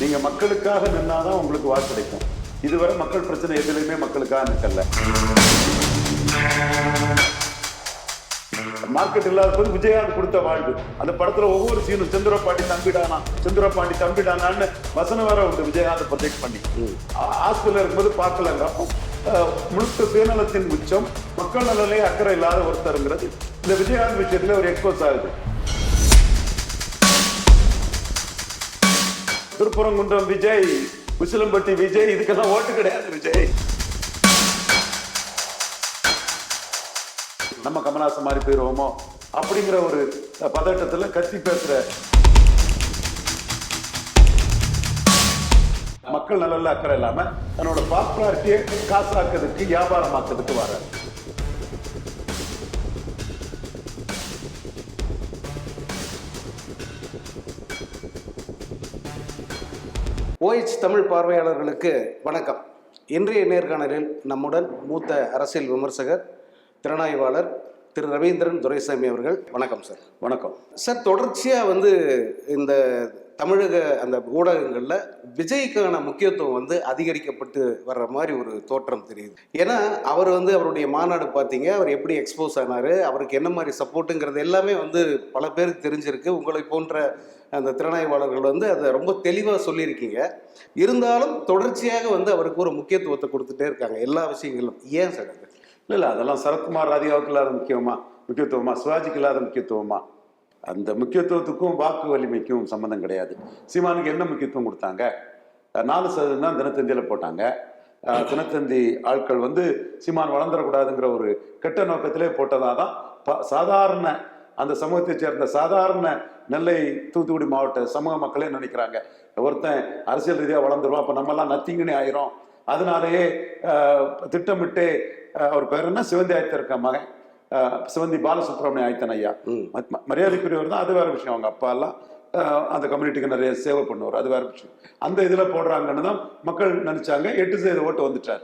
நீங்க மக்களுக்காக நின்னாதான் உங்களுக்கு வாக்கு கிடைக்கும். இதுவரை மக்கள் பிரச்சனை எதுலையுமே மக்களுக்காக நிற்கல. மார்க்கெட் இல்லாத போது விஜயகாந்த் கொடுத்த வாழ்வு. அந்த படத்துல ஒவ்வொரு சீனும் செந்துரப்பாண்டி தம்பிடானா சந்திரபாண்டி தம்பிடானான்னு வசனம் வேற உண்டு விஜயகாந்த் ப்ரொஜெக்ட் பண்ணி. ஹாஸ்பிட்டல் இருக்கும்போது பார்க்கலங்க. அப்போ முழுக்க சுயநலத்தின் உச்சம் மக்கள் நலனிலே அக்கறை இல்லாத ஒருத்தருங்கிறது. இந்த விஜயகாந்த் விஷயத்துல ஒரு எக்ஸ்போஸ் ஆகுது. திருப்பரங்குன்றம் விஜய் உசிலம்பட்டி விஜய் இதுக்கெல்லாம் ஓட்டு கிடையாது விஜய். நம்ம கமலாசம் மாதிரி போயிடுவோமோ அப்படிங்கிற ஒரு பதட்டத்துல கத்தி பேசுற மக்கள் நல்ல அக்கறை இல்லாம தன்னோட பாப்புலாரிட்டியை காசாக்குறதுக்கு வியாபாரமாக்குறதுக்கு வர்றாரு. ஓஎச் தமிழ் பார்வையாளர்களுக்கு வணக்கம். இன்றைய நேர்காணலில் நம்முடன் மூத்த அரசியல் விமர்சகர் திறனாய்வாளர் திரு ரவீந்திரன் துரைசாமி அவர்கள். வணக்கம் சார். வணக்கம். சார் தொடர்ச்சியாக வந்து இந்த தமிழக அந்த ஊடகங்களில் விஜய்க்கான முக்கியத்துவம் வந்து அதிகரிக்கப்பட்டு வர்ற மாதிரி ஒரு தோற்றம் தெரியுது. ஏன்னா அவர் வந்து அவருடைய மாநாடு பார்த்தீங்க அவர் எப்படி எக்ஸ்போஸ் ஆனார் அவருக்கு என்ன மாதிரி சப்போர்ட்டுங்கிறது எல்லாமே வந்து பல பேருக்கு தெரிஞ்சிருக்கு. உங்களை போன்ற அந்த திறனாய்வாளர்கள் வந்து அதை ரொம்ப தெளிவாக சொல்லியிருக்கீங்க. இருந்தாலும் தொடர்ச்சியாக வந்து அவருக்கு ஒரு முக்கியத்துவத்தை கொடுத்துட்டே இருக்காங்க எல்லா விஷயங்களும். ஏன் சார் அது? இல்லை அதெல்லாம் சரத்குமார் ராதிகாவுக்கு இல்லாத முக்கியமா? முக்கியத்துவமா? சிவாஜிக்கு இல்லாத முக்கியத்துவமா? அந்த முக்கியத்துவத்துக்கும் வாக்கு வலிமைக்கும் சம்மந்தம் கிடையாது. சீமானுக்கு என்ன முக்கியத்துவம் கொடுத்தாங்க? நாலு சதவீதம் தான் தினத்தந்தியில் போட்டாங்க. தினத்தந்தி ஆட்கள் வந்து சீமான் வளர்ந்துடக்கூடாதுங்கிற ஒரு கெட்ட நோக்கத்திலே போட்டதாக தான் ப- சாதாரண அந்த சமூகத்தைச் சேர்ந்த சாதாரண நெல்லை தூத்துக்குடி மாவட்ட சமூக மக்களே நினைக்கிறாங்க. ஒருத்தன் அரசியல் ரீதியாக வளர்ந்துருவான். அப்போ நம்மெல்லாம் நத்திங்கனே ஆயிரும். அதனாலேயே திட்டமிட்டு அவர் பேர் என்ன? சிவந்தி ஆயத்தர் இருக்க மகன். சிவந்தி பாலசுப்ரமணிய ஆயத்தன் ஐயா. மரியாதைக்குரியவர் தான். அது வேற விஷயம். அவங்க அப்பா எல்லாம் அந்த கம்யூனிட்டிக்கு நிறைய சேவை பண்ணுவார். அது வேற விஷயம். அந்த இதில் போடுறாங்கன்னு தான் மக்கள் நினைச்சாங்க. எட்டு சதவீத ஓட்டு வந்துட்டார்.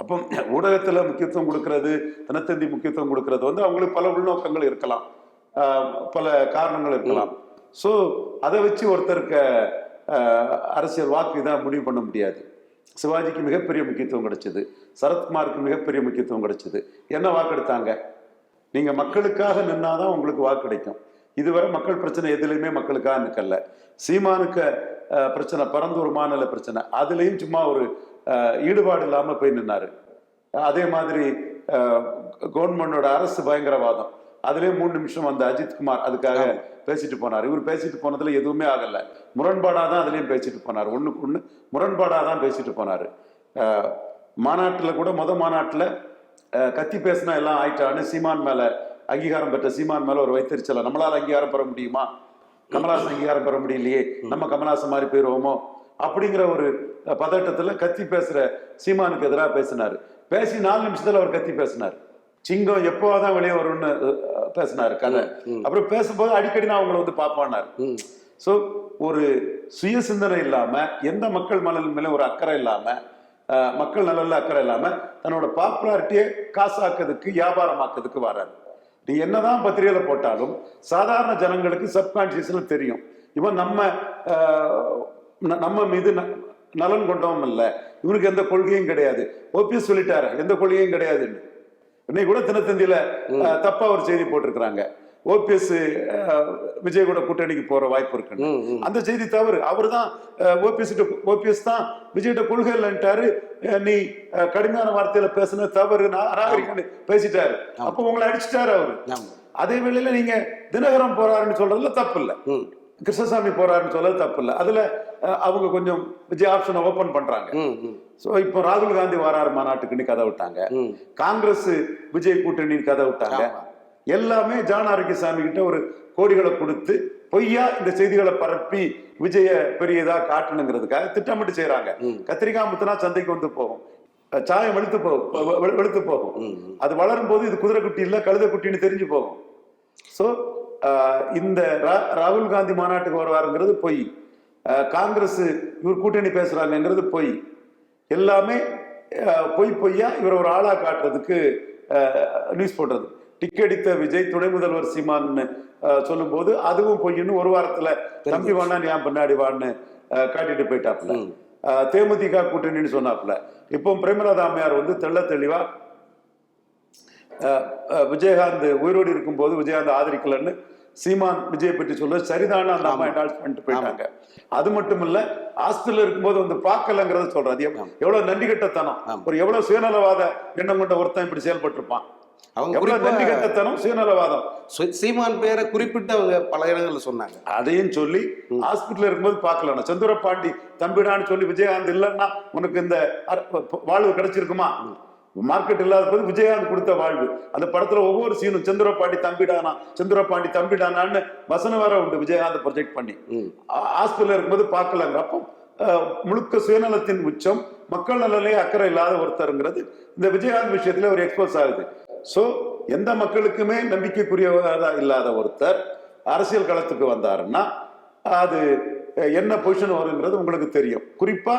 அப்போ ஊடகத்தில் முக்கியத்துவம் கொடுக்கறது தினத்தந்தி முக்கியத்துவம் கொடுக்கறது வந்து அவங்களுக்கு பல உள்நோக்கங்கள் இருக்கலாம். பல காரணங்கள் இருக்கலாம். ஸோ அதை வச்சு ஒருத்தருக்கு அரசியல் வாக்கு இதாக முடிவு பண்ண முடியாது. சிவாஜிக்கு மிகப்பெரிய முக்கியத்துவம் கிடைச்சது. சரத்குமாருக்கு மிகப்பெரிய முக்கியத்துவம் கிடைச்சது. என்ன வாக்கெடுத்தாங்க நீங்க மக்களுக்காக நின்னாதான் உங்களுக்கு வாக்கு கிடைக்கும். இதுவரை மக்கள் பிரச்சனை எதுலையுமே மக்களுக்காக நிற்கல. சீமானுக்கு பிரச்சனை பரந்தூர் மாநில பிரச்சனை. அதுலேயும் சும்மா ஒரு ஈடுபாடு இல்லாம போய் நின்னாரு. அதே மாதிரி கவர்மெண்டோட அரசு பயங்கரவாதம். அதுலயே மூணு நிமிஷம் வந்த அஜித் குமார் அதுக்காக பேசிட்டு போனார். இவர் பேசிட்டு போனதுல எதுவுமே ஆகல. முரண்பாடா தான் அதுலயும் பேசிட்டு போனார். ஒண்ணுக்கு ஒண்ணு முரண்பாடா தான் பேசிட்டு போனாரு. மாநாட்டுல கூட முத மாநாட்டுல கத்தி பேசினா எல்லாம் ஆயிட்டான்னு சீமான் மேல அங்கீகாரம் பெற்ற சீமான் மேல ஒரு வைத்தறிச்சல. நம்மளால அங்கீகாரம் பெற முடியுமா? கமலாசன் அங்கீகாரம் பெற முடியலையே. நம்ம கமலாசன் மாதிரி போயிருவோமோ? அப்படிங்கிற ஒரு பதட்டத்துல கத்தி பேசுற சீமானுக்கு எதிராக பேசினாரு. பேசி நாலு நிமிஷத்துல அவர் கத்தி பேசினார். சிங்கம் எப்போதான் வெளியே வரும்னு பேசினாரு கதை. அப்புறம் பேசும்போது அடிக்கடி நான் அவங்கள வந்து பார்ப்பானார் ஸோ ஒரு சுய சிந்தனை இல்லாம எந்த மக்கள் மனதின் மேல ஒரு அக்கறை இல்லாம மக்கள் நலன்ல அக்கறை இல்லாம தன்னோட பாப்புலாரிட்டியை காசாக்குறதுக்கு வியாபாரமாக்குறதுக்கு வராரு. நீ என்னதான் பத்திரிகையில போட்டாலும் சாதாரண ஜனங்களுக்கு சப்கான்சியஸ்ல தெரியும். இவன் நம்ம நம்ம மீது நலன் கொண்டவன் இல்ல இவனுக்கு எந்த கொள்கையும் கிடையாது. ஓபிஎஸ் சொல்லிட்டாரு எந்த கொள்கையும் கிடையாதுன்னு. இன்னைக்கு கூட தினத்தந்தியில தப்பா ஒரு செய்தி போட்டிருக்கிறாங்க. ஓபிஎஸ் விஜய் கூட கூட்டணிக்கு போற வாய்ப்பு ம் அந்த செய்தி தவறு. அவர் தான் ஓபிஎஸ் ஓபிஎஸ் தான் விஜய்கிட்ட கொள்கை இல்லைன்ட்டாரு. நீ கடுமையான வார்த்தையில பேசுன தவறு நான் அநாகரிகம்னு பேசிட்டாரு. அப்போ உங்களை அடிச்சிட்டாரு அவரு. அதே வேளையில நீங்க தினகரன் போறாருன்னு சொல்றதுல தப்பு இல்ல. கிருஷ்ணசாமி போறாருன்னு சொல்றது தப்பு இல்ல அதுல அவங்க கொஞ்சம் விஜய் ஆப்ஷனை ஓபன் பண்றாங்க. சோ இப்போ ராகுல் காந்தி வராரு மாநாட்டுக்குன்னு கதை விட்டாங்க. காங்கிரஸ் விஜய் கூட்டணின்னு கதை விட்டாங்க. எல்லாமே ஜான் ஆரோக்கியசாமி கிட்ட ஒரு கோடிகளை கொடுத்து பொய்யா இந்த செய்திகளை பரப்பி விஜய பெரியதா காட்டணுங்கிறதுக்காக திட்டமிட்டு செய்றாங்க. ம். கத்திரிக்காய் முத்தினா சந்தைக்கு வந்து போகும். சாயம் வெளுத்து போகும் வெளுத்து போகும். அது வளரும் போது இது குதிரை குட்டி இல்ல கழுதை குட்டின்னு தெரிஞ்சு போகும். ஸோ இந்த ராகுல் காந்தி மாநாட்டுக்கு வருவாருங்கிறது பொய். காங்கிரஸ் இவர் கூட்டணி பேசுறாங்கங்கிறது பொய். எல்லாமே பொய் பொய்யா இவர் ஒரு ஆளா காட்டுறதுக்கு நியூஸ் போடுறது. டிக்கெடித்த விஜய் துணை முதல்வர் சீமான்னு அஹ், சொல்லும்போது அதுவும் பொய்ன்னு ஒரு வாரத்துல தம்பி நீ ஏன் பின்னாடி வான்னு காட்டிட்டு போயிட்டாப்புல. அஹ், தேமுதிக கூட்டணின்னு சொன்னாப்புல. இப்போ பிரேமலதா அம்மையார் வந்து தெள்ள தெளிவா விஜயகாந்த் உயிரோடு இருக்கும்போது விஜயகாந்த் ஆதரிக்கலன்னு சீமான் விஜய் பற்றி சொல்றது சரிதான அந்த அம்மா பண்ணிட்டு போயிட்டாங்க. அது மட்டும் இல்ல ஹாஸ்பிட்டல் இருக்கும்போது வந்து பார்க்கலங்கிறத சொல்றது எவ்வளவு நன்றி கட்டத்தனம் ஒரு எவ்வளவு சுயநலவாத எண்ணம் கொண்ட ஒருத்தன் இப்படி செயல்பட்டிருப்பான். அவங்க எவ்வளவு நன்றி கட்டத்தனம் சுயநலவாதம். சீமான் பேரை குறிப்பிட்டு அவங்க பல இடங்கள்ல சொன்னாங்க. அதையும் சொல்லி ஹாஸ்பிட்டல் இருக்கும்போது பார்க்கல செந்தூரப்பாண்டி தம்பிடான்னு சொல்லி விஜயகாந்த் இல்லைன்னா உனக்கு இந்த வாழ்வு கிடைச்சிருக்குமா? மார்க்கெட் இல்லாத போது விஜயகாந்த் கொடுத்த வாழ்வு. அந்த படத்துல ஒவ்வொரு சீனும் செந்தூரப்பாண்டி தம்பிடானா செந்தூரப்பாண்டி தம்பிடானான்னு வசனம் வேற உண்டு விஜயகாந்த் ப்ரொஜெக்ட் பண்ணி. ஹாஸ்பிட்டல் இருக்கும்போது பார்க்கலங்க. அப்போ முழுக்க சுயநலத்தின் உச்சம் மக்கள் நலனிலே அக்கறை இல்லாத ஒருத்தருங்கிறது இந்த விஜயகாந்த் விஷயத்துல ஒரு எக்ஸ்போஸ் ஆகுது. சோ எந்த மக்களுக்குமே நம்பிக்கைக்குரியவரா இல்லாத ஒருத்தர் அரசியல் களத்துக்கு வந்தாருன்னா அது என்ன பொசிஷன் வருங்கிறது உங்களுக்கு தெரியும். குறிப்பா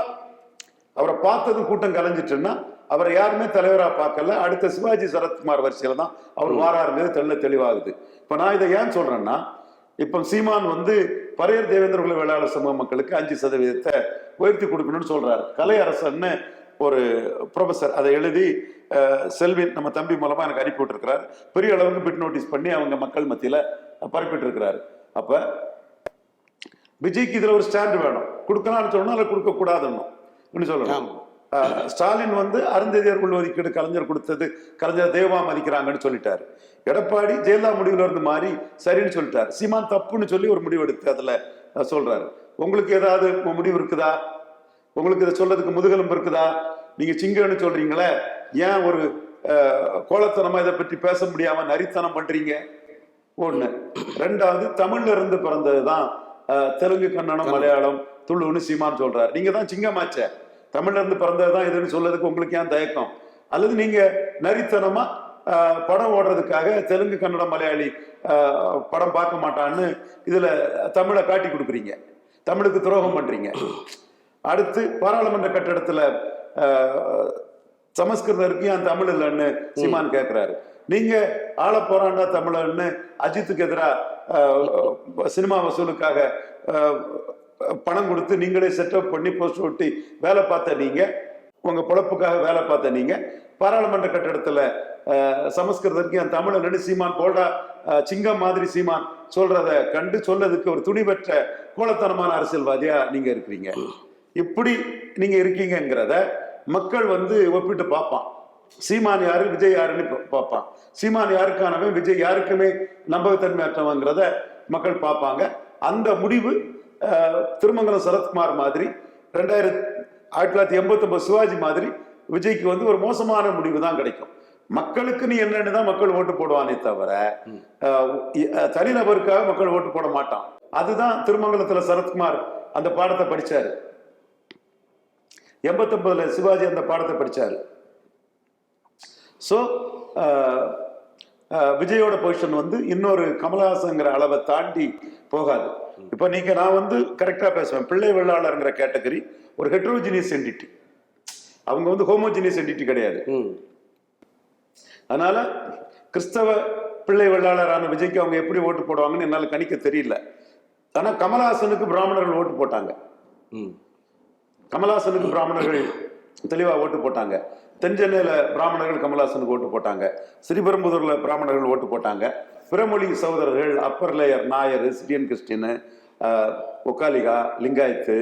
அவரை பார்த்ததும் கூட்டம் கலைஞ்சிட்டுன்னா அவரை யாருமே தலைவரா பார்க்கல. அடுத்த சிவாஜி சரத்குமார் வரிசையில தான் அவர் வாராருங்கிறது தெள்ள தெளிவாகுது. இப்ப நான் இதை ஏன் சொல்றேன்னா இப்ப சீமான் வந்து பரையர் தேவேந்திர குல வேளாளர் சமூக மக்களுக்கு அஞ்சு சதவீதத்தை உயர்த்தி கொடுக்கணும்னு சொல்றாரு. கலை அரசன்னு ஒரு ப்ரொஃபசர் அதை எழுதி செல்வின் நம்ம தம்பி மூலமா எனக்கு அனுப்பி விட்டுருக்கிறார். பெரிய அளவுக்கு பிட் நோட்டீஸ் பண்ணி அவங்க மக்கள் மத்தியில பரப்பிட்டு இருக்கிறாரு அப்ப விஜய்க்கு இதுல ஒரு ஸ்டாண்ட் வேணும். கொடுக்கலாம்னு சொல்லணும் அதை கொடுக்க கூடாதுன்னு இப்படி சொல்லணும் ஸ்டாலின் வந்து அருந்ததியர் உள்ஒதுக்கீடு கலைஞர் கொடுத்தது கலைஞர் தெய்வமா மதிக்கிறாங்கன்னு சொல்லிட்டாரு. எடப்பாடி ஜெயலலிதா முடிவுல இருந்து மாறி சரின்னு சொல்லிட்டாரு. சீமான் தப்புன்னு சொல்லி ஒரு முடிவு எடுத்து அதுல சொல்றாரு. உங்களுக்கு ஏதாவது முடிவு இருக்குதா? உங்களுக்கு இதை சொல்றதுக்கு முதுகெலும்பு இருக்குதா? நீங்க சிங்கன்னு சொல்றீங்களே ஏன் ஒரு கோலத்தனமா இதை பற்றி பேச முடியாம நரித்தனம் பண்றீங்க? ஒண்ணு. ரெண்டாவது தமிழ்ல இருந்து பிறந்ததுதான் தெலுங்கு கன்னடம் மலையாளம் துளுன்னு சீமான் சொல்றாரு. நீங்க தான் சிங்கமாச்சே. தமிழ்ல இருந்து பிறந்ததுதான் இதுன்னு சொல்லதுக்கு உங்களுக்கு ஏன் தயக்கம்? அல்லது நீங்க நரித்தனமா அஹ், படம் ஓடுறதுக்காக தெலுங்கு கன்னடம் மலையாளி படம் பார்க்க மாட்டான்னு இதுல தமிழை காட்டி கொடுக்குறீங்க. தமிழுக்கு துரோகம் பண்றீங்க. அடுத்து பாராளுமன்ற கட்டடத்துல சமஸ்கிருதம் இருக்கு ஏன் தமிழ் இல்லைன்னு சீமான் கேட்கிறாரு நீங்க ஆள போறாண்டா தமிழன்னு அஜித்துக்கு எதிராக சினிமா வசூலுக்காக பணம் கொடுத்து நீங்களே செட்டப் பண்ணி போஸ்ட் ஒட்டி வேலை பார்த்த நீங்க உங்க பொழப்புக்காக வேலை பார்த்த நீங்க பாராளுமன்ற கட்டடத்துல அஹ், சமஸ்கிருதத்துக்கு என் தமிழ் சீமான் போல்டா சிங்கம் மாதிரி சீமான் சொல்றத கண்டு சொல்லதுக்கு ஒரு துணிபெற்ற கோலத்தனமான அரசியல்வாதியா நீங்க இருக்கிறீங்க. இப்படி நீங்க இருக்கீங்கங்கிறத மக்கள் வந்து ஒப்பிட்டு பார்ப்பான். சீமான் யாரு விஜய் யாருன்னு பார்ப்பான். சீமான் யாருக்கானவன் விஜய் யாருக்குமே நம்பகத்தன்மையற்றவங்கிறத மக்கள் பார்ப்பாங்க. அந்த முடிவு திருமங்கலம் சரத்குமார் மாதிரி ரெண்டாயிரத்தி ஆயிரத்தி தொள்ளாயிரத்தி எண்பத்தி சிவாஜி மாதிரி விஜய்க்கு வந்து ஒரு மோசமான முடிவு தான் கிடைக்கும். மக்களுக்கு நீ என்னன்னு தான் மக்கள் ஓட்டு போடுவானே தவிர தனிநபருக்காக மக்கள் ஓட்டு போட மாட்டான். அதுதான் திருமங்கலத்துல சரத்குமார் அந்த பாடத்தை படிச்சாரு. எண்பத்தொன்பதுல சிவாஜி அந்த பாடத்தை படிச்சாரு. ஸோ விஜயோட பொசிஷன் வந்து இன்னொரு கமலஹாசங்கிற அளவை தாண்டி போகாது. இப்போ நீங்க நான் வந்து கரெக்டா பேசுவேன். பிள்ளை வெள்ளாளருங்கிற கேட்டகரி ஒரு ஹெட்ரோஜினியஸ் என்டிட்டி அவங்க வந்து ஹோமோஜினியஸ் என்டிட்டி கிடையாது. அதனால கிறிஸ்தவ பிள்ளை வெள்ளாளரான விஜய்க்கு அவங்க எப்படி ஓட்டு போடுவாங்கன்னு என்னால கணிக்க தெரியல. ஆனா கமலஹாசனுக்கு பிராமணர்கள் ஓட்டு போட்டாங்க. ம். கமலஹாசனுக்கு பிராமணர்கள் தெளிவா ஓட்டு போட்டாங்க. தென்சென்னையில பிராமணர்கள் கமலஹாசனுக்கு ஓட்டு போட்டாங்க. ஸ்ரீபெரும்புதூர்ல பிராமணர்கள் ஓட்டு போட்டாங்க. பிறமொழி சகோதரர்கள் upper layer Nair Syrian Christian ஆஹ், ஒக்காலிகா லிங்காயத்து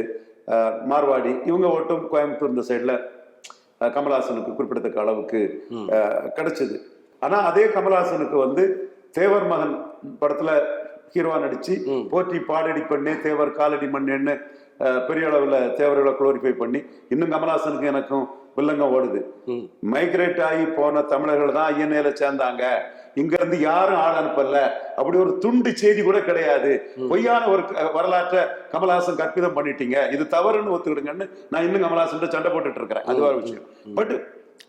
மார்வாடி இவங்க ஓட்டும் கோயம்புத்தூர் இந்த சைடில் கமலஹாசனுக்கு குறிப்பிடத்தக்க அளவுக்கு கிடைச்சது. ஆனா அதே கமலஹாசனுக்கு வந்து தேவர் மகன் படத்துல ஹீரோவா நடிச்சு போற்றி பாடடி பண்ணு தேவர் காலடி மண்ணுன்னு பெரிய அளவுல தேவர்களை குளோரிஃபை பண்ணி இன்னும் கமலஹாசனுக்கு எனக்கும் வில்லங்கம் ஓடுது. மைக்ரேட் ஆகி போன தமிழர்கள் தான் ஐஎன்ஏல சேர்ந்தாங்க. இங்க இருந்து யாரும் ஆள் அனுப்பல. அப்படி ஒரு துண்டு செய்தி கூட கிடையாது. பொய்யான ஒரு வரலாற்றை கமலஹாசன் கற்பிதம் பண்ணிட்டீங்க. இது தவறுன்னு ஒத்துக்கிடுங்கன்னு நான் இன்னும் கமலஹாசன் சண்டை போட்டுட்டு இருக்கிறேன். அது ஒரு விஷயம். பட்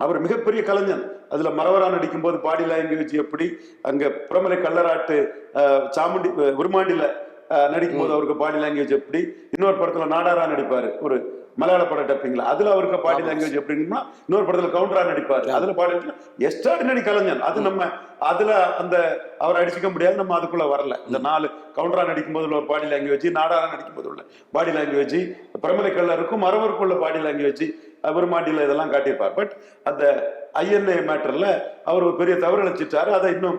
அவர் மிகப்பெரிய கலைஞன். அதுல மரவரா நடிக்கும் போது பாடி லாங்குவேஜ் எப்படி? அங்க புறமலை கள்ளராட்டு சாமுண்டி உருமாண்டில நடிக்கும் போது அவருக்கு பாடி லாங்குவேஜ் எப்படி? இன்னொரு படத்துல நாடாரா நடிப்பாரு. ஒரு மலையாள பட டப்பிங்ல அதுல அவருக்கு பாடி லாங்குவேஜ் எப்படின்னா இன்னொரு படத்துல கவுண்டரா நடிப்பாரு. அதுல பாடி எஸ்டார்டினரி கலைஞன் அது நம்ம அதுல அந்த அவர் அடிச்சுக்க முடியாது நம்ம அதுக்குள்ள வரல. இந்த நாலு கவுண்டரா நடிக்கும் போது உள்ள ஒரு பாடி லாங்குவேஜ் நாடாரா நடிக்கும் போது உள்ள body language Piramalai கல்லருக்கும் மரவருக்குள்ள body language பெருமாண்டியில இதெல்லாம் காட்டியிருப்பார். பட் அந்த ஐஎன்ஏ மேட்டர்ல அவர் ஒரு பெரிய தவறு அழைச்சிட்டாரு அதை இன்னும்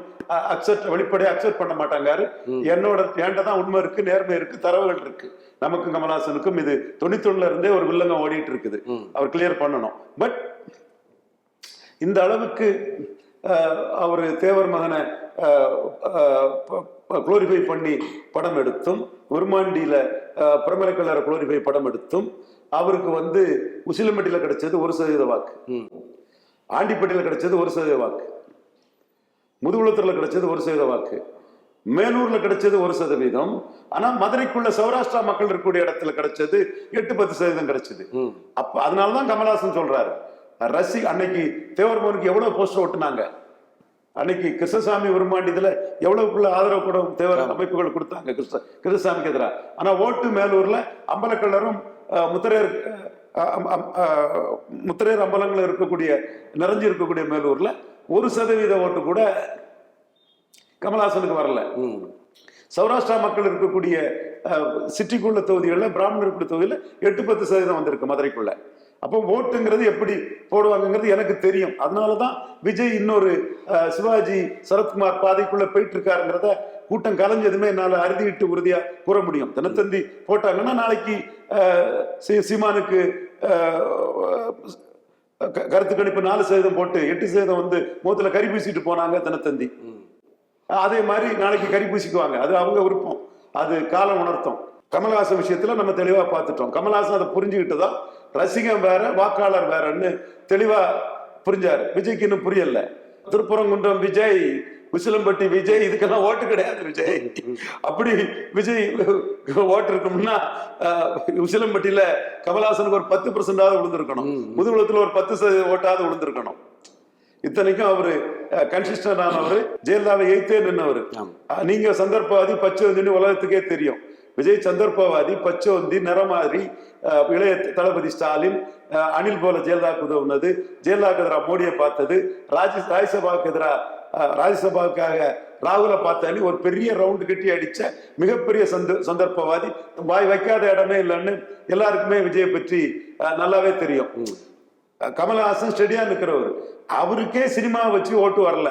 அக்செப்ட் வெளிப்படையா அக்செப்ட் பண்ண மாட்டாங்காரு. என்னோட என்கிட்ட தான் உண்மை இருக்கு நேர்மை இருக்கு தரவுகள் இருக்கு. நமக்கும் கமல்ஹாசனுக்கும் இது தொண்ணூத்தொன்னுல இருந்தே ஒரு வில்லங்கம் ஓடிட்டு இருக்குது. அவர் கிளியர் பண்ணணும். பட் இந்த அளவுக்கு அவர் தேவர் மகனை குளோரிஃபை பண்ணி படம் எடுத்தும் உருமாண்டியில பிரமலை கல்லறை குளோரிஃபை படம் எடுத்தும் அவருக்கு வந்து உசிலம்பட்டியில கிடைச்சது ஒரு சதவீத வாக்கு. ஆண்டிப்பட்டியில கிடைச்சது ஒரு சதவீத வாக்கு. முதுகுளத்தூர்ல கிடைச்சது ஒரு சதவீத வாக்கு. மேலூர்ல கிடைச்சது ஒரு சதவீதம். ஆனா மதுரைக்குள்ள சௌராஷ்டிரா மக்கள் இருக்கக்கூடிய இடத்துல கிடைச்சது எட்டு பத்து சதவீதம் கிடைச்சது. அப்ப அதனாலதான் கமலஹாசன் சொல்றாரு. ரசி அன்னைக்கு தேவர்மனுக்கு எவ்வளவு போஸ்டர் ஒட்டுனாங்க அன்னைக்கு கிருஷ்ணசாமி உருமாண்டியதுல எவ்வளவுக்குள்ள ஆதரவு கூட தேவர் அமைப்புகள் கொடுத்தாங்க கிருஷ்ண கிருஷ்ணசாமிக்கு எதிராக ஆனா ஓட்டு மேலூர்ல அம்பலக்கல்லரும் முத்திரையர் முத்திரையர் அம்பலங்கள் இருக்கக்கூடிய நிறைஞ்சு இருக்கக்கூடிய மேலூர்ல ஒரு சதவீத ஓட்டு கூட கமலஹாசனுக்கு வரல. சௌராஷ்டிரா மக்கள் இருக்கக்கூடிய சிட்டிக்குள்ள தொகுதிகளில் பிராமணர் தொகுதியில் எட்டு பத்து சதவீதம் வந்திருக்கு மதுரைக்குள்ள அப்போ ஓட்டுங்கிறது எப்படி போடுவாங்கங்கிறது எனக்கு தெரியும். அதனால தான் விஜய் இன்னொரு சிவாஜி சரத்குமார் பாதைக்குள்ள போயிட்டு இருக்காருங்கிறத கூட்டம் கலைஞ்சதுமே என்னால் அறுதிவிட்டு உறுதியா கூற முடியும். தினத்தந்தி போட்டாங்கன்னா நாளைக்கு சீமானுக்கு க- கருத்து கணிப்பு நாலு சதவீதம் போட்டு எட்டு சதவீதம் வந்து மூத்தில் கறி பூசிட்டு போனாங்க தினத்தந்தி. அதே மாதிரி நாளைக்கு கறி பூசிக்குவாங்க. அது அவங்க விருப்பம். அது காலம் உணர்த்தும். கமல்ஹாசன் விஷயத்துல நம்ம தெளிவா பார்த்துட்டோம். கமல்ஹாசன் அதை புரிஞ்சுக்கிட்டு தான் ரசிகன் வேற வாக்காளர் வேறன்னு தெளிவா புரிஞ்சாரு. விஜய்க்கு இன்னும் புரியல. திருப்பரங்குன்றம் விஜய் உசிலம்பட்டி விஜய் இதுக்கெல்லாம் ஓட்டு கிடையாது விஜய். அப்படி விஜய் ஓட்டு இருக்கும்னா அஹ், உசிலம்பட்டியில கமல்ஹாசனுக்கு ஒரு பத்து பர்சன்டாவது விழுந்திருக்கணும். முதுகுளத்துல ஒரு பத்து சதவீத ஓட்டாவது விழுந்திருக்கணும். இத்தனைக்கும் அவரு கன்சிஸ்டன்ட் ஆனவர் ஜெயலலிதாவை எய்த்தே நின்னவர். நீங்க சந்தர்ப்பவாதி பச்சைவந்தின்னு உலகத்துக்கே தெரியும். விஜய் சந்தர்ப்பவாதி பச்சைவந்தி நிறமாதிரி இளைய தளபதி ஸ்டாலின் அனில் போல ஜெயலலிதாவுக்கு உதவுனது ஜெயலலிதாவுக்கு எதிராக மோடியை பார்த்தது. ராஜ் ராஜ்யசபாவுக்கு எதிராக ராஜ்யசபாவுக்காக ராகுல பார்த்தாலி ஒரு பெரிய ரவுண்டு கட்டி அடிச்ச மிகப்பெரிய சந்த சந்தர்ப்பவாதி. வாய் வைக்காத இடமே இல்லைன்னு எல்லாருக்குமே விஜயை பற்றி நல்லாவே தெரியும். கமலஹாசன் ஸ்டெடியா நிற்கிறவர் அவருக்கே சினிமா வச்சு ஓட்டு வரல.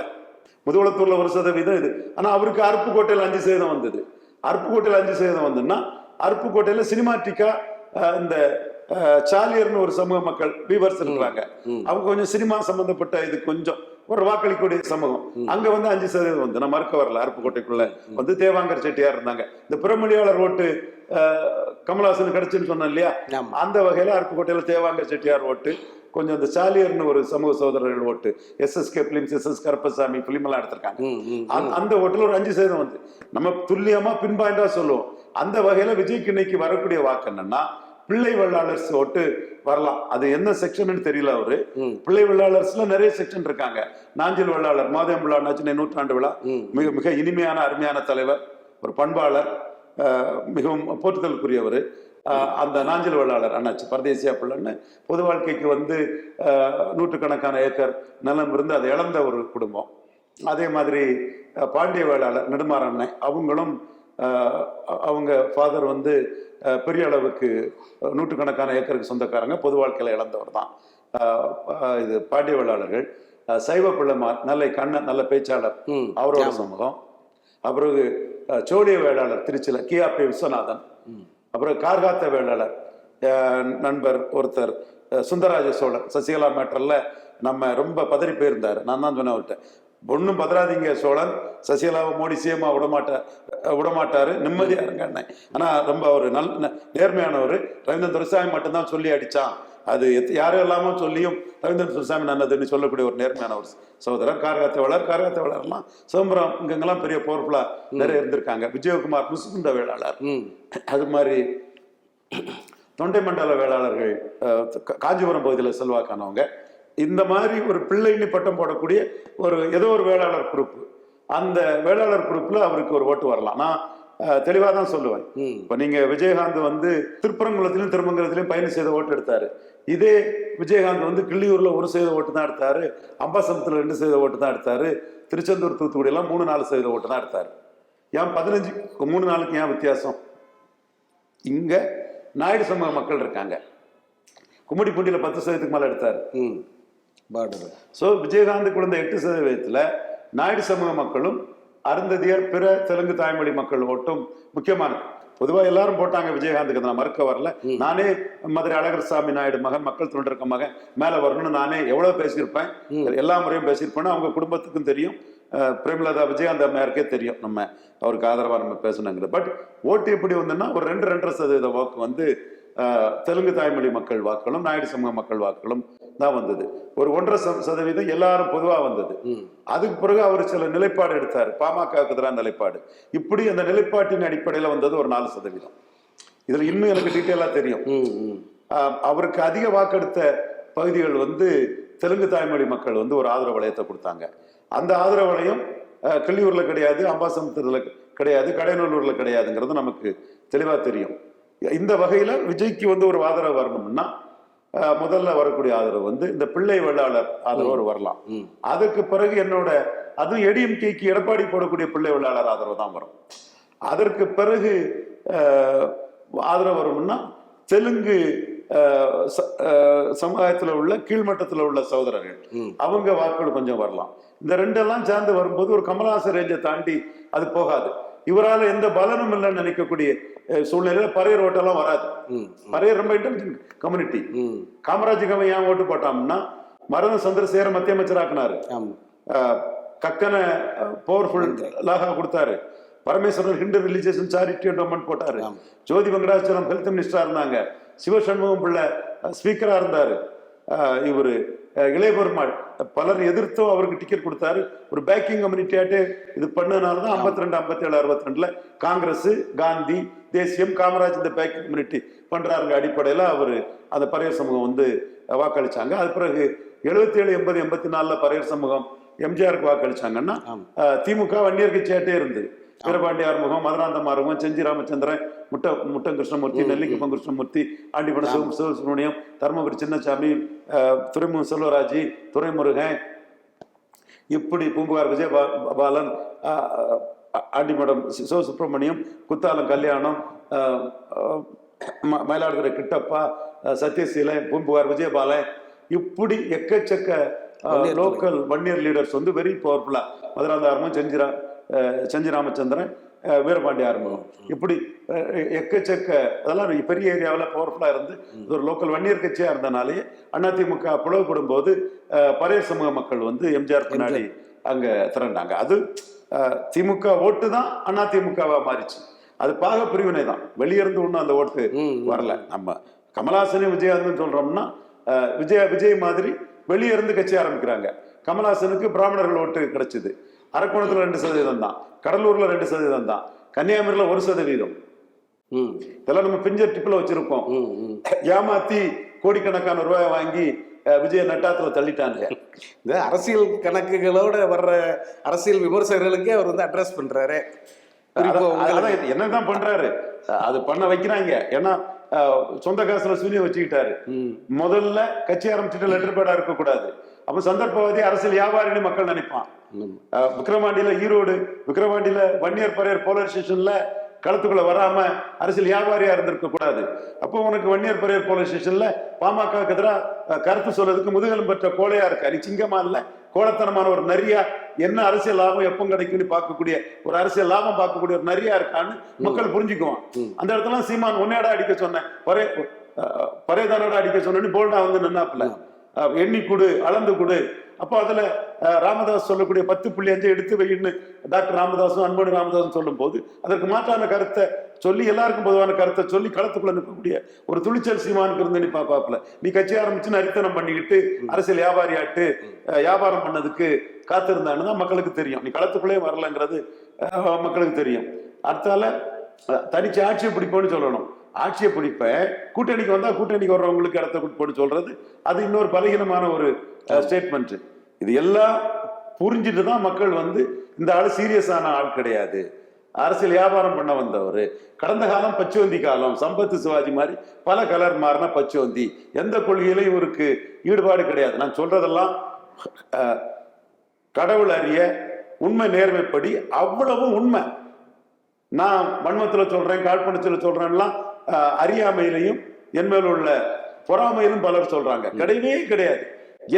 முதுகுளத்தூர்ல ஒரு சதவீதம் இது. ஆனா அவருக்கு அருப்புக்கோட்டையில் அஞ்சு சதவீதம் வந்தது. அருப்புக்கோட்டையில் அஞ்சு சதவீதம் வந்ததுன்னா அருப்புக்கோட்டையில சினிமாட்டிக்கா அஹ், இந்த சாலியர்னு ஒரு சமூக மக்கள் வீவர்ஸ் இருக்கிறாங்க. அவங்க கொஞ்சம் சினிமா சம்பந்தப்பட்ட இது கொஞ்சம் ஒரு வாக்களிக்கூடிய சமூகம். அங்க வந்து அஞ்சு சதவீதம் வந்து நான் மறுக்க வரல அருப்புக்கோட்டைக்குள்ள வந்து தேவாங்கர் செட்டியார் இருந்தாங்க. இந்த பிறமொழியாளர் ஓட்டு கமலஹாசன் கிடைச்சுன்னு சொன்னேன் இல்லையா. அந்த வகையில அருப்புக்கோட்டையில தேவாங்கர் செட்டியார் ஓட்டு கொஞ்சம் இந்த சாலியர்னு ஒரு சமூக சகோதரர்கள் ஓட்டு SSK films S S Karuppasamy film எல்லாம் எடுத்திருக்காங்க. அந்த- அந்த ஓட்டுல ஒரு அஞ்சு சதவீதம் வந்து. நம்ம துல்லியமா பின்பாயிண்டா சொல்லுவோம். அந்த வகையில விஜய்க்கு இன்னைக்கு வரக்கூடிய வாக்கு என்னன்னா பிள்ளை வெள்ளாளர்ஸ் ஓட்டு வரலாம். அது என்ன செக்ஷன் தெரியல அவரு. பிள்ளை வெள்ளாளர்ஸ்ல நிறைய செக்ஷன் இருக்காங்க. நாஞ்சில் வெள்ளாளர் மாதம் விழா நச்சினை நூற்றாண்டு விழா. மிக மிக இனிமையான அருமையான தலைவர். ஒரு பண்பாளர் மிகவும் போற்றுதலுக்குரியவர். அந்த நாஞ்சில் வேளாளர் அண்ணாச்சி பரதேசியா பிள்ளைன்னு பொது வாழ்க்கைக்கு வந்து நூற்றுக்கணக்கான ஏக்கர் நிலம் இருந்து அதை இழந்த ஒரு குடும்பம். அதே மாதிரி பாண்டிய வேளாளர் நெடுமாற அண்ணன் அவங்களும் அவங்க ஃபாதர் வந்து பெரிய அளவுக்கு நூற்றுக்கணக்கான ஏக்கருக்கு சொந்தக்காரங்க பொது வாழ்க்கையில இழந்தவர் தான். இது பாண்டிய வேளாளர்கள் சைவ பிள்ளைமார் நல்ல கண்ணன் நல்ல பேச்சாளர். அவரோட. சமூகம். அப்புறம் சோழிய வேளாளர் திருச்சியில் கியாபி விஸ்வநாதன். அப்புறம் கார்காத்த வேளாளர் நண்பர் ஒருத்தர் சுந்தரராஜ சோழன் சசிகலா மேட்டரில் நம்ம ரொம்ப பதறி போயிருந்தார். நான் தான் சொன்னேன் அவர்கிட்ட. ஒன்றும் பதறாதீங்க சோழன். சசிகலாவை மோடி சிஎம்மா விடமாட்டார் விடமாட்டார் விடமாட்டாரு. நிம்மதியா இருங்க அண்ணன் ஆனால் ரொம்ப ஒரு நல் நேர்மையானவர். ரவீந்திரன் துரைசாமி மட்டும்தான் சொல்லி அடித்தான் அது எத்- யாரும் இல்லாம சொல்லியும் ரவீந்திரன் துரைசாமி நல்லதுன்னு சொல்லக்கூடிய ஒரு நேர்மையான ஒரு சகோதரர் காரகாத்தவளர் காரகாத்தவளர்லாம் சிதம்பரம் இங்கெல்லாம் பெரிய பவர்ஃபுல்லா நிறைய இருந்திருக்காங்க. விஜயகுமார் முசுகுண்ட வேளாளர். அது மாதிரி தொண்டை மண்டல வேளாளர்கள் காஞ்சிபுரம் பகுதியில் செல்வாக்கானவங்க. இந்த மாதிரி ஒரு பிள்ளைன்னு பட்டம் போடக்கூடிய ஒரு ஏதோ ஒரு வேளாளர் குரூப் அந்த வேளாளர் குரூப்ல அவருக்கு ஒரு ஓட்டு வரலாம். நான் தெளிவாக தான் சொல்லுவேன். இப்போ நீங்க விஜயகாந்த் வந்து திருப்பரங்குளத்திலும் திருமங்கலத்திலும் பயணம் செய்த ஓட்டு எடுத்தாரு. இதே விஜயகாந்த் வந்து கிள்ளியூர்ல ஒரு சதவீத ஓட்டு தான் எடுத்தாரு. அம்பாசமுத்துல ரெண்டு சதவீத ஓட்டு தான் எடுத்தாரு. திருச்செந்தூர் தூத்துக்குடி எல்லாம் மூணு நாலு சதவீத ஓட்டு தான் எடுத்தாரு. ஏன் பதினஞ்சு மூணு நாளுக்கு ஏன் வித்தியாசம்? இங்க நாயுடு சமூக மக்கள் இருக்காங்க. கும்மிடிப்பூண்டியில பத்து சதவீதத்துக்கு மேல எடுத்தாரு. ஸோ விஜயகாந்த் குழந்தை எட்டு சதவீதத்தில் நாயுடு சமூக மக்களும் அருந்ததியர் பிற தெலுங்கு தாய்மொழி மக்கள் ஓட்டும் முக்கியமானது. பொதுவாக எல்லாரும் போட்டாங்க விஜயகாந்துக்கு நான் மறுக்க வரல. நானே மதுரை அழகர் சாமி நாயுடு மகன் மக்கள் தொண்டிருக்க மகன் மேலே வரணும்னு நானே எவ்வளோ பேசியிருப்பேன் எல்லா முறையும் பேசியிருப்பேன்னு அவங்க குடும்பத்துக்கும் தெரியும். பிரேமலதா விஜயகாந்த் அம்மையாருக்கே தெரியும் நம்ம அவருக்கு ஆதரவாக நம்ம பேசணுங்கிறது. பட் ஓட்டு எப்படி வந்ததுன்னா ஒரு ரெண்டு ரெண்டரை சதவீத வாக்கு வந்து தெலுங்கு தாய்மொழி மக்கள் வாக்களும் நாயுடு சமூக மக்கள் வாக்களும் தான் வந்தது. ஒரு ஒன்றரை சத- சதவீதம் எல்லாரும் பொதுவாக வந்தது. அதுக்கு பிறகு அவர் சில நிலைப்பாடு எடுத்தார். பாமகவுக்கு எதிரான நிலைப்பாடு. இப்படி அந்த நிலைப்பாட்டின் அடிப்படையில் வந்தது ஒரு நாலு சதவீதம். இதுல இன்னும் எனக்கு டீட்டெயிலாக தெரியும். அவருக்கு அதிக வாக்கெடுத்த பகுதிகள் வந்து தெலுங்கு தாய்மொழி மக்கள் வந்து ஒரு ஆதரவு வளையத்தை கொடுத்தாங்க. அந்த ஆதரவு வளையம் கிள்ளியூர்ல கிடையாது அம்பாசமுத்திரத்தில் கிடையாது கடையநல்லூர்ல கிடையாதுங்கிறது நமக்கு தெளிவா தெரியும். இந்த வகையில விஜய்க்கு வந்து ஒரு ஆதரவு வரணும்னா முதல்ல வரக்கூடிய ஆதரவு வந்து இந்த பிள்ளை வெள்ளாளர் ஆதரவு வரலாம். அதுக்கு பிறகு என்னோட அதுவும் ஏடிஎம்கேக்கு எடப்பாடி போடக்கூடிய பிள்ளை வெள்ளாளர் ஆதரவு தான் வரும். அதற்கு பிறகு ஆதரவு வரும்னா தெலுங்கு சமுதாயத்துல உள்ள கீழ்மட்டத்துல உள்ள சகோதரர்கள் அவங்க வாக்குகள் கொஞ்சம் வரலாம். இந்த ரெண்டெல்லாம் சேர்ந்து வரும்போது ஒரு கமலஹாசன் ரேஞ்சை தாண்டி அது போகாது. இவரால் எந்த பலனும் இல்லைன்னு நினைக்கக்கூடிய சூழ்நிலையில பறையர் ஓட்டெல்லாம் வராது. ம் பறையர் ரொம்ப இன்டெலிஜென்ட் கம்யூனிட்டி காமராஜ் கவன் ஏன் ஓட்டு போட்டோம்னா மருத சந்திரசேகர மத்திய அமைச்சராக்குனாரு. கக்கனை பவர்ஃபுல் லாகா கொடுத்தாரு. Parameswaran Hindu religious charity endowment போட்டாரு. ஜோதி வெங்கடாச்சலம் ஹெல்த் மினிஸ்டரா இருந்தாங்க. சிவசண்முகம் பிள்ளை ஸ்பீக்கரா இருந்தாரு. இவரு இளைய பெருமாள் பலர் எதிர்த்தும் அவருக்கு டிக்கெட் கொடுத்தாரு. ஒரு பேக்கிங் கம்யூனிட்டியாட்டு இது பண்ணதுனால தான் ஐம்பத்தி ரெண்டு ஐம்பத்தி ஏழு அறுபத்தி ரெண்டுல காங்கிரஸ் காந்தி தேசியம் காமராஜ் இந்த பேக்கிங் கம்யூனிட்டி பண்றாருங்க அடிப்படையில் அவர் அந்த பறையர் சமூகம் வந்து வாக்களிச்சாங்க. அது பிறகு எழுபத்தி ஏழு எண்பது எண்பத்தி நாலுல பறையர் சமூகம் எம்ஜிஆருக்கு வாக்களிச்சாங்கன்னா திமுக வன்னியர் கட்சியாட்டே இருந்து வீரபாண்டி ஆறுமுகம் மதுராந்த மாறுமுகம் செஞ்சி ராமச்சந்திரன் முட்ட முட்டம் கிருஷ்ணமூர்த்தி நெல்லிக்குப்பம் கிருஷ்ணமூர்த்தி ஆண்டிபட சிவ சிவசுப்ரமணியம் தர்மபுரி சின்னசாமி அஹ், துறைமுக செல்வராஜ் துரைமுருகன் இப்படி பூம்புகார் விஜய பாலன் ஆண்டிமடம் சிவசுப்ரமணியம் குத்தாலம் கல்யாணம் மயிலாடுதுறை கிட்டப்பா அஹ், சத்யசீலன் பூம்புகார் விஜயபாலன் இப்படி எக்கச்சக்க லோக்கல் வன்னியர் லீடர்ஸ் வந்து வெரி பவர்ஃபுல்லா மதுராந்தாரமும் செஞ்சிரா அஹ், செஞ்சி ராமச்சந்திரன் அஹ், வீரபாண்டி ஆறுமுகம். இப்படி எக்கச்சக்க அதெல்லாம் பெரிய ஏரியாவில் பவர்ஃபுல்லாக இருந்து இது ஒரு லோக்கல் வன்னியர் கட்சியாக இருந்தனாலேயே அதிமுக பிளவுபடும் போது பறையர் சமூக மக்கள் வந்து எம்ஜிஆர் பின்னாடி அங்க திரண்டாங்க. அது திமுக ஓட்டு தான் அதிமுகவா மாறிச்சு. அது பாக பிரிவினை தான். வெளியிருந்து ஒன்றும் அந்த ஓட்டு. வரல. நம்ம கமலஹாசனையும் விஜயகாந்த் சொல்றோம்னா விஜய விஜய் மாதிரி வெளியே இருந்து கட்சி ஆரம்பிக்கிறாங்க. கமலஹாசனுக்கு பிராமணர்கள் ஓட்டு கிடைச்சது. அரக்கோணத்துல ரெண்டு சதவீதம் தான். கடலூர்ல ரெண்டு சதவீதம் தான். கன்னியாகுமரியில ஒரு சதவீதம். ம். இதெல்லாம் நம்ம பிஞ்சர் டிப்பில் வச்சிருக்கோம். ஏமாத்தி கோடிக்கணக்கான ரூபாயை வாங்கி விஜய நட்டாத்துல தள்ளிட்டாங்க இந்த அரசியல் கணக்குகளோட வர்ற அரசியல் விமர்சகர்களுக்கே அவர் வந்து அட்ரஸ் பண்றாரு. என்னதான் பண்றாரு? அது பண்ண வைக்கிறாங்க. ஏன்னா சொந்த காசுல சூனியம் வச்சுக்கிட்டாரு. முதல்ல கட்சி ஆரம்பிச்சுட்டு லெட்டர் பேடா இருக்கக்கூடாது. அப்ப சந்தர்ப்பவாதி அரசியல் வியாபாரின்னு மக்கள் நினைப்பான். விக்கிரவாண்டியில ஈரோடு விக்கிரவாண்டியில வன்னியர் பரையர் போலீஸ் ஸ்டேஷன்ல களத்துக்குள்ள வராம அரசியல் வியாபாரியா இருந்திருக்க கூடாது. அப்போ உனக்கு வன்னியர் பரையர் போலீஸ் ஸ்டேஷன்ல பாமக எதிராக கருத்து சொல்றதுக்கு முதுகெலும் பெற்ற கோழையா இருக்க. நீ சிங்கமா இல்ல கோலத்தனமான ஒரு நரியா என்ன அரசியல் லாபம் எப்போ கிடைக்கும்னு பார்க்கக்கூடிய ஒரு அரசியல் லாபம் பார்க்கக்கூடிய ஒரு நரியா இருக்கான்னு மக்கள் புரிஞ்சுக்குவான். அந்த இடத்துல சீமான் உன்னையாடா அடிக்க சொன்னேன். பரே பரேதானோட அடிக்க சொன்னேன்னு போல்டா வந்து நின்னாப்புல. எண்ணி கொடு அளந்து கொடு அப்போ அதில் ராமதாஸ் சொல்லக்கூடிய பத்து புள்ளி அஞ்சு எடுத்து வைன்னு டாக்டர் ராமதாஸும் அன்புமணி ராமதாஸும் சொல்லும் போது அதற்கு மாற்றான கருத்தை சொல்லி எல்லாருக்கும் பொதுவான கருத்தை சொல்லி களத்துக்குள்ள நிற்கக்கூடிய ஒரு துணிச்சல் சீமானுக்கு இருந்து நீ பாப்பாப்ல நீ கட்சி ஆரம்பிச்சு நரித்தனம் பண்ணிக்கிட்டு அரசியல் வியாபாரியாட்டு ஆட்டு வியாபாரம் பண்ணதுக்கு காத்திருந்தான்னு தான் மக்களுக்கு தெரியும். நீ களத்துக்குள்ளே வரலங்கிறது மக்களுக்கு தெரியும். அடுத்தால தனிச்சு ஆட்சியை பிடிப்போன்னு சொல்லணும். ஆட்சியை பிடிப்ப கூட்டணிக்கு வந்தா கூட்டணிக்கு வர்றவங்களுக்கு இடத்த கொடுப்போன்னு சொல்றது அது இன்னொரு பலகீனமான ஒரு ஸ்டேட்மெண்ட் இது எல்லாம் புரிஞ்சுட்டு தான் மக்கள் வந்து இந்த ஆள் சீரியஸான ஆள் கிடையாது. அரசியல் வியாபாரம் பண்ண வந்தவர். கடந்த காலம் பச்சுவந்தி காலம் சம்பத்து சிவாஜி மாதிரி பல கலர் மாறினா பச்சுவந்தி. எந்த கொள்கையிலும் இவருக்கு ஈடுபாடு கிடையாது. நான் சொல்றதெல்லாம் கடவுள் அறிய உண்மை நேர்மைப்படி அவ்வளவும் உண்மை. நான் மண்மத்தில் சொல்றேன் காழ்ப்புணர்ச்சியில சொல்றேன்லாம் அறியாமையிலையும் என் மேல உள்ள பொறாமையிலும் பலர் சொல்றாங்க. கிடையவே கிடையாது.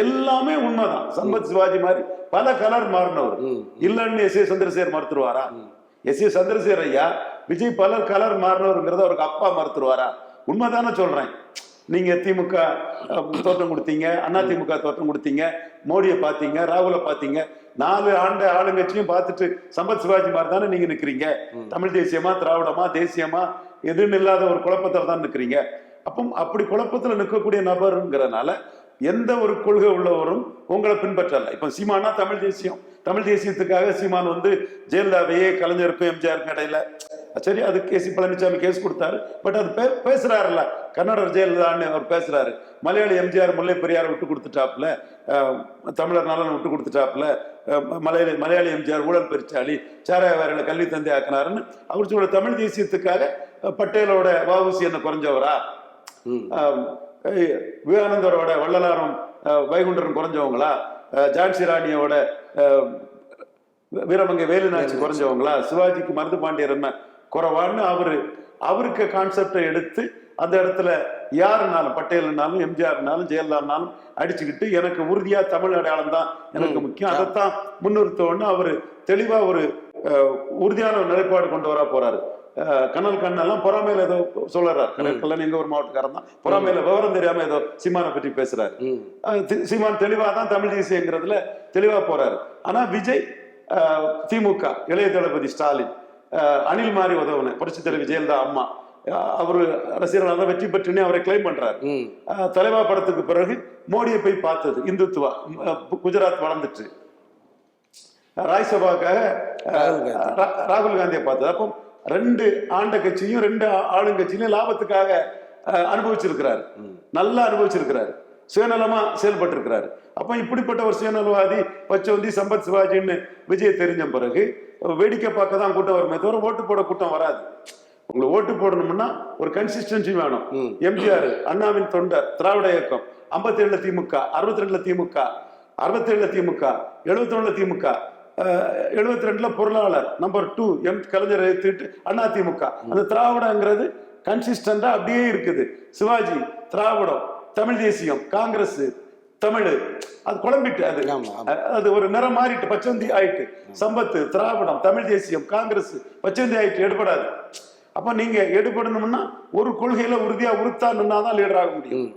எல்லாமே உண்மைதான். சம்பத் சிவாஜி மாதிரி பல கலர் மாறினவர். இல்லைன்னு எஸ் ஏ சந்திரசேகர் மறுத்துருவாரா? எஸ் ஏ சந்திரசேகர் ஐயா விஜய் பல கலர் மாறினவருங்கிறத அவருக்கு அப்பா மறுத்துருவாரா? உண்மைதானே சொல்றேன். நீங்க திமுக தோற்றம் கொடுத்தீங்க அண்ணா திமுக தோற்றம் கொடுத்தீங்க மோடியை பார்த்தீங்க ராகுலை பார்த்தீங்க நாலு ஆண்டு ஆளுங்கட்சியும் பார்த்துட்டு சம்பத் சிவாஜி மாதிரி தானே நீங்க நிக்கிறீங்க? தமிழ் தேசியமா திராவிடமா தேசியமா எதுன்னு இல்லாத ஒரு குழப்பத்தில் தான் நிற்கிறீங்க அப்போ அப்படி குழப்பத்தில் நிற்கக்கூடிய நபருங்கிறனால எந்த ஒரு கொள்கை உள்ளவரும் உங்களை பின்பற்றல. இப்போ சீமானா தமிழ் தேசியம். தமிழ் தேசியத்துக்காக சீமான் வந்து ஜெயலலிதாவையே கலைஞருக்கும் எம்ஜிஆருக்கும் இடையில சரி அது கேசி பழனிசாமி கேஸ் கொடுத்தாரு. பட் அது பே பேசுறாருல்ல. கன்னடர் ஜெயலலிதான்னு அவர் பேசுறாரு. மலையாளி எம்ஜிஆர் முல்லை பெரியார் விட்டு கொடுத்துட்டாப்புல தமிழர் நலன் விட்டு கொடுத்துட்டாப்புல மலையாளி மலையாளி எம்ஜிஆர் ஊழல் பெருச்சாளி சாராயவாரில கல்வி தந்தை ஆக்கினாருன்னு அவர் சொல்ல தமிழ் தேசியத்துக்காக பட்டேலோட வாவுசி என்ன குறைஞ்சவரா? விவேகானந்தரோட வள்ளலாரும் அஹ், வைகுண்டரும் குறைஞ்சவங்களா? ஜான்சி ராணியோட வீரமங்கை வேலுநாச்சி குறைஞ்சவங்களா? சிவாஜிக்கு மருது பாண்டியர் என்ன குறைவான்னு அவரு அவருக்கு கான்செப்டை எடுத்து அந்த இடத்துல யாருனாலும் பட்டேல்னாலும் எம்ஜிஆர்னாலும் ஜெயலலிதானாலும் அடிச்சுக்கிட்டு எனக்கு உறுதியா தமிழ் அடையாளம் தான் எனக்கு. முக்கியம். அதைத்தான் முன்னிறுத்தோன்னு அவரு தெளிவா ஒரு உறுதியான நிலைப்பாடு கொண்டு வரா போறாரு. கண்ணல் கண்ணெல்லாம் பொறாமையில ஏதோ சொல்றாரு. கண்ணல் கண்ணன் எங்க ஒரு மாவட்டக்காரன் தான். பொறாமையில விவரம் தெரியாம ஏதோ சீமானை பற்றி பேசுறாரு. சீமான் தெளிவா தான் தமிழ் தேசியங்கிறதுல தெளிவா போறாரு. ஆனா விஜய் திமுக இளைய தளபதி ஸ்டாலின் அனில் மாதிரி உதவுன புரட்சி தலைவி ஜெயலலிதா அம்மா அவரு அரசியல் தான் வெற்றி பெற்றுன்னு அவரை கிளைம் பண்றாரு. தலைவா படத்துக்கு பிறகு மோடியை போய் பார்த்தது இந்துத்துவா குஜராத் வளர்ந்துச்சு ராஜ்சபாக்காக ராகுல் காந்தியை பார்த்தது. அப்போ ரெண்டு ஆண்ட கட்சியும் ரெண்டு ஆளுங்கட்சியும் லாபத்துக்காக அனுபவிச்சிருக்கிறாரு. நல்லா அனுபவிச்சிருக்கிறாரு. சுயநலமா செயல்பட்டு இருக்கிறாரு அப்ப இப்படிப்பட்ட ஒரு சுயநலவாதி பச்சவந்தி சம்பத் சிவாஜின்னு விஜய் தெரிஞ்ச பிறகு வேடிக்கை பார்க்க தான் கூட்டம் வருமே தவிர ஓட்டு போட கூட்டம் வராது. உங்களுக்கு ஓட்டு போடணும்னா ஒரு கன்சிஸ்டன்சி வேணும். எம்ஜிஆர் அண்ணாவின் தொண்டர் திராவிட இயக்கம் 57 ஏழுல திமுக அறுபத்தி ரெண்டுல திமுக அறுபத்தி ஏழுல திமுக எழுபத்தி ஒண்ணுல திமுக எழுபத்தி ரெண்டுல பொருளாளர் நம்பர் டூ எம் கலைஞர் எடுத்துட்டு அண்ணா திமுக அந்த திராவிடங்கிறது கன்சிஸ்டண்டா அப்படியே இருக்குது. சிவாஜி திராவிடம் தமிழ் தேசியம் காங்கிரஸ் தமிழ். அது குழம்பிட்டு அது. அது ஒரு நிறம் மாறிட்டு பச்சந்தி ஆயிட்டு. சம்பத்து திராவிடம் தமிழ் தேசியம் காங்கிரஸ் பச்சந்தி ஆயிட்டு எடுபடாது. அப்ப நீங்க எடுபடணும்னா ஒரு கொள்கையில உறுதியா உறுத்தா நின்னாதான் லீடர் ஆக முடியும்.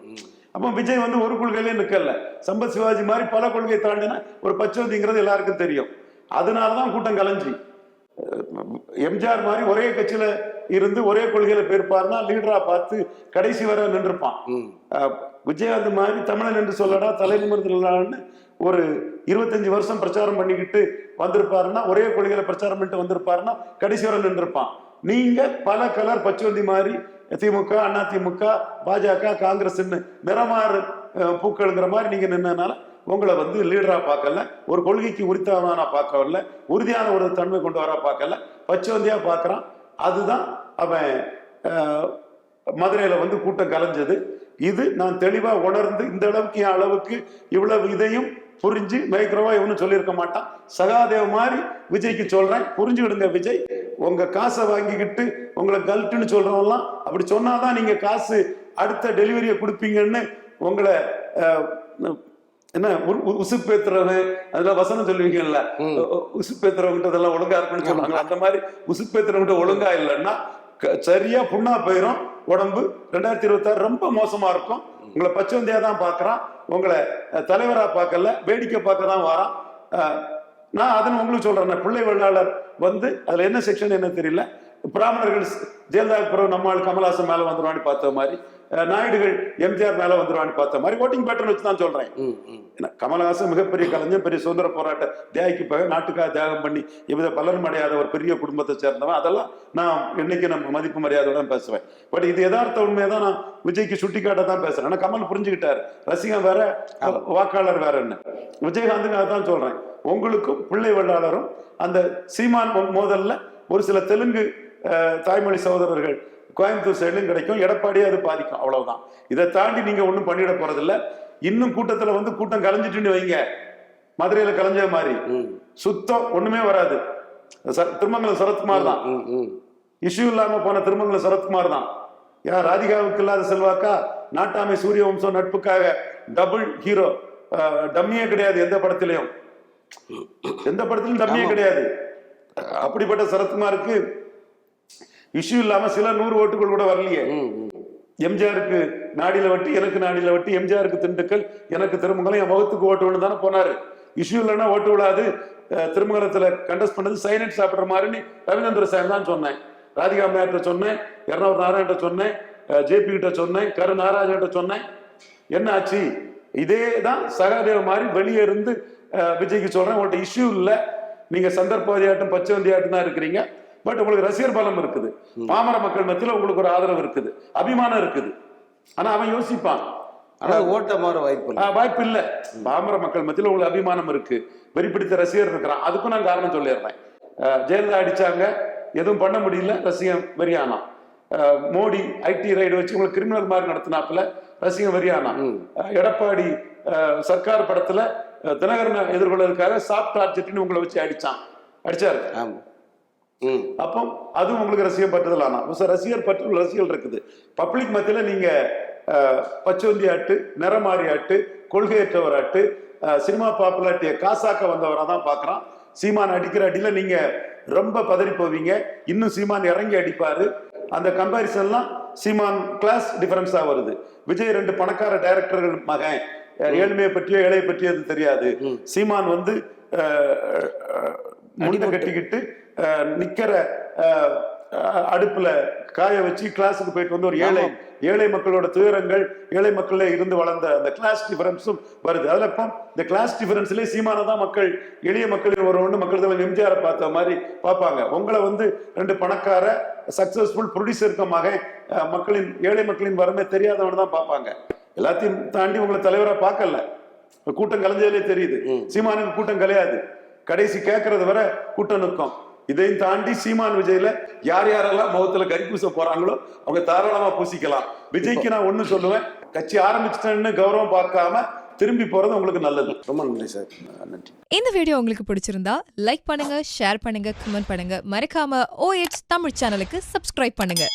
அப்ப விஜய் வந்து ஒரு கொள்கையிலே நிக்கல. சம்பத் சிவாஜி மாதிரி பல கொள்கை தாண்டினா ஒரு பச்சவந்திங்கிறது எல்லாருக்கும் தெரியும். அதனாலதான் கூட்டம் கலைஞ்சி. எம்ஜிஆர் மாதிரி ஒரே கட்சியில இருந்து ஒரே கொள்கையில போயிருப்பாருன்னா லீடரா பார்த்து கடைசி வரை நின்றுப்பான். விஜயகாந்த் மாதிரி தமிழன் என்று சொல்லடா தலை நிமிர்ந்துடலான்னு ஒரு இருபத்தஞ்சு வருஷம் பிரச்சாரம் பண்ணிக்கிட்டு வந்திருப்பாருன்னா ஒரே கொள்கையில பிரச்சாரம் பண்ணிட்டு வந்திருப்பாருன்னா கடைசி வரை நின்றுப்பான். நீங்க பல கலர் பச்சுவந்தி மாதிரி திமுக அண்ணா திமுக பாஜக காங்கிரஸ்ன்னு நிறமாறு பூக்கள்ங்கிற மாதிரி நீங்க நின்னனால உங்களை வந்து லீடரா பார்க்கல ஒரு கொள்கைக்கு உரித்தவனா பார்க்கல உறுதியான ஒரு தன்மை கொண்டு வர பார்க்கல பச்சுவந்தியா பார்க்கறான். அதுதான் அவன் மதுரையில் மதுரையில வந்து கூட்டம் கலைஞ்சது. இது நான் தெளிவா உணர்ந்து இந்த அளவுக்கு என் அளவுக்கு இவ்வளவு இதையும் புரிஞ்சு மைக்ரோவா இவனு சொல்லியிருக்க மாட்டான். சகாதேவ் மாதிரி விஜய்க்கு சொல்றேன் புரிஞ்சுக்கிடுங்க விஜய். உங்க காசை வாங்கிக்கிட்டு உங்களை கல்ட்டுன்னு சொல்றவங்கலாம் அப்படி சொன்னாதான் நீங்க காசு அடுத்த டெலிவரியை கொடுப்பீங்கன்னு உங்களை என்ன உசுப்பேத்துறவன் அதுல வசனம் சொல்லுவீங்கல்ல? ம். உசுப்பேத்துறவங்கிட்ட இதெல்லாம் ஒழுங்கா இருக்குன்னு சொன்னாங்க அந்த மாதிரி உசுப்பேத்துறவங்கிட்ட ஒழுங்கா இல்லைன்னா சரியா புண்ணா போயிடும் உடம்பு ரெண்டாயிரத்தி இருபத்தாறு ரொம்ப மோசமா இருக்கும். உங்களை பச்சவந்தியா தான் பார்க்கறான் உங்களை தலைவரா பார்க்கல வேடிக்கை பார்க்க தான் வரான். நான் அதன் உங்களுக்கு சொல்றேன். பிள்ளை வெள்ளாளர் வந்து அதுல என்ன செக்ஷன் என்ன தெரியல. பிராமணர்கள் ஜெயலலிதா பிறகு நம்மால் கமல்ஹாசன் மேல வந்துருவான்னு பார்த்த மாதிரி. நாயுடுகள் எம்ஜிஆர் மேல வந்துருவான்னு பார்த்த மாதிரி ஓட்டிங் பேட்டர்ன் வச்சு தான் சொல்றேன் கமலஹாசன் மிகப்பெரிய கலைஞர் பெரிய சுதந்திர போராட்ட தியாகிக்கு பிறகு நாட்டுக்காக தியாகம் பண்ணி எவ்வித பலரும் அடையாத ஒரு பெரிய குடும்பத்தை சேர்ந்தவன். அதெல்லாம் நான் என்னைக்கு நம்ம மதிப்பு மரியாதையோட தான் பேசுவேன். பட் இது யதார்த்த உண்மையை தான் நான் விஜய்க்கு சுட்டி காட்ட தான் பேசுறேன். ஆனா கமல் புரிஞ்சுக்கிட்டாரு. ரசிகன் வேற வாக்காளர் வேறன்னு விஜயகாந்துக்கு அதான் சொல்றேன். உங்களுக்கும் பிள்ளை வெள்ளாளரும் அந்த சீமான் மோதல்ல ஒரு சில தெலுங்கு தாய்மொழி சகோதரர்கள் கோயம்புத்தூர் சைடுலையும் கிடைக்கும். எடப்பாடியே அது பாதிக்கும். அவ்வளவுதான். இதை தாண்டி நீங்க ஒன்றும் பண்ணிட போறதில்ல. இன்னும் கூட்டத்துல வந்து கூட்டம் கலைஞ்சிட்டுன்னு வைங்க. மதுரையில கலைஞ்ச மாதிரி. சுத்தம் ஒண்ணுமே வராது. திருமங்கலம் சரத்குமார் தான். இஷ்யூ இல்லாம போன திருமங்கலம் சரத்குமார் தான். யார் ராதிகாவுக்கு இல்லாத செல்வாக்கா? நாட்டாமை சூரிய வம்சம் நட்புக்காக டபுள் ஹீரோ. டம்மியே கிடையாது எந்த படத்திலையும். எந்த படத்திலும் டம்மியே கிடையாது. அப்படிப்பட்ட சரத்குமாருக்கு இஷ்யூ இல்லாம சில நூறு ஓட்டுகள் கூட வரலையே. எம்ஜிஆருக்கு நாடியில வட்டி எனக்கு நாடியில வட்டி எம்ஜிஆருக்கு திண்டுக்கல் எனக்கு திருமங்கலம் என் முகத்துக்கு ஓட்டு விழு தானே போனாரு. இஷ்யூ இல்லைன்னா ஓட்டு அஹ், திருமங்கலத்துல கண்டஸ்ட் பண்ணது சைலண்ட் சாப்பிடுற மாதிரின்னு ரவீந்திர சாமி தான் சொன்னேன். ராதிகா அம்மையார்ட்ட சொன்னேன் எர்ணவர் நாராயண்கிட்ட சொன்னேன் ஜேபி கிட்ட சொன்னேன் கரு நாராயணன்ட்ட சொன்னேன். என்ன ஆச்சு? இதே தான் சகாதேவ மாதிரி வெளியே இருந்து விஜய்க்கு சொல்றேன். உங்கள்ட்ட இஷ்யூ இல்லை. நீங்க சந்தர்ப்பவாதியாட்டம் பச்சைவந்தியாட்டம் தான் இருக்கிறீங்க. பட் உங்களுக்கு ரசிகர் பலம் இருக்குது. பாமர மக்கள் மத்தியில உங்களுக்கு ஒரு ஆதரவு இருக்குது. அபிமானம் இருக்குது. ஆனா அவன் யோசிப்பான். ஆனா ஓட்ட மாற வாய்ப்பு இல்லை. வாய்ப்பு இல்ல. பாமர மக்கள் மத்தியில உங்களுக்கு அபிமானம் இருக்கு. வெறி பிடித்த ரசிகர் இருக்கிறான். அதுக்கும் நான் காரணம் சொல்லிடுறேன். ஜெயலலிதா அடிச்சாங்க. எதுவும் பண்ண முடியல. ரசிகம் வெறியானான். ஆஹ் மோடி ஐடி ரைடு வச்சு உங்களுக்கு கிரிமினல் மாதிரி நடத்தினாப்புல ரசிகம். ஆஹ் எடப்பாடி சர்க்கார் படத்துல தினகரனை எதிர்கொள்வதற்காக சாஃப்ட் டார்ஜெட்னு உங்களை வச்சு அடிச்சான். அடிச்சாரு. அப்போ அதுவும் உங்களுக்கு ரசிகம் பற்றுதல் ஆனா. ஒரு சில ரசிகர் பற்று ரசிகர்கள் இருக்குது. பப்ளிக் மத்தியில நீங்க பச்சோந்தி ஆட்டு நிறமாறி ஆட்டு கொள்கையற்றவர் ஆட்டு சினிமா பாப்புலாரிட்டியை காசாக்க வந்தவரா தான் பார்க்கறான் சீமான் அடிக்கிற அடியில நீங்க ரொம்ப பதறி போவீங்க. இன்னும் சீமான் இறங்கி அடிப்பாரு. அந்த கம்பாரிசன்லாம் சீமான் கிளாஸ் டிஃபரன்ஸா வருது. விஜய் ரெண்டு பணக்கார டைரக்டர்கள் மகன். ஏழ்மையை பற்றியோ ஏழையை பற்றியோ அது தெரியாது. சீமான் வந்து முண்டை கட்டிக்கிட்டு அஹ், நிக்கிற அடுப்புல காய வச்சு கிளாஸுக்கு போயிட்டு வந்து ஒரு ஏழை ஏழை மக்களோட துயரங்கள் ஏழை மக்களே இருந்து வளர்ந்த அந்த கிளாஸ் டிஃபரன்ஸும் வருது. அதுல இப்போ இந்த கிளாஸ் டிஃபரன்ஸ்லயே சீமான தான் மக்கள் எளிய மக்களின் ஒரு ஒன்று மக்கள் தலைவர் எம்ஜிஆரை பார்த்த மாதிரி பார்ப்பாங்க. உங்களை வந்து ரெண்டு பணக்கார சக்சஸ்ஃபுல் ப்ரொடியூசருக்கு மகன் மக்களின் ஏழை மக்களின் வரமே தெரியாதவன் தான் பார்ப்பாங்க. எல்லாத்தையும் தாண்டி உங்களை தலைவரா பார்க்கல. கூட்டம் கலைஞ்சதுலே தெரியுது. சீமானுக்கு கூட்டம் கலையாது. கடைசி கேட்கறது வரை கூட்டம் நிற்கும். இதையும் தாண்டி சீமான் விஜய்ல யார் யாரெல்லாம் முகத்துல கறி பூச போறாங்களோ அவங்க தாராளமா பூசிக்கலாம். விஜய்க்கு நான் ஒண்ணு சொல்லுவேன் கட்சி ஆரம்பிச்சிட்டேன்னு கௌரவம் பார்க்காம திரும்பி போறது உங்களுக்கு நல்லது. ரொம்ப நன்றி சார். நன்றி. இந்த வீடியோ உங்களுக்கு பிடிச்சிருந்தா லைக் பண்ணுங்க ஷேர் பண்ணுங்க கமெண்ட் பண்ணுங்க. மறக்காம OH தமிழ் சேனலுக்கு சப்ஸ்கிரைப் பண்ணுங்க.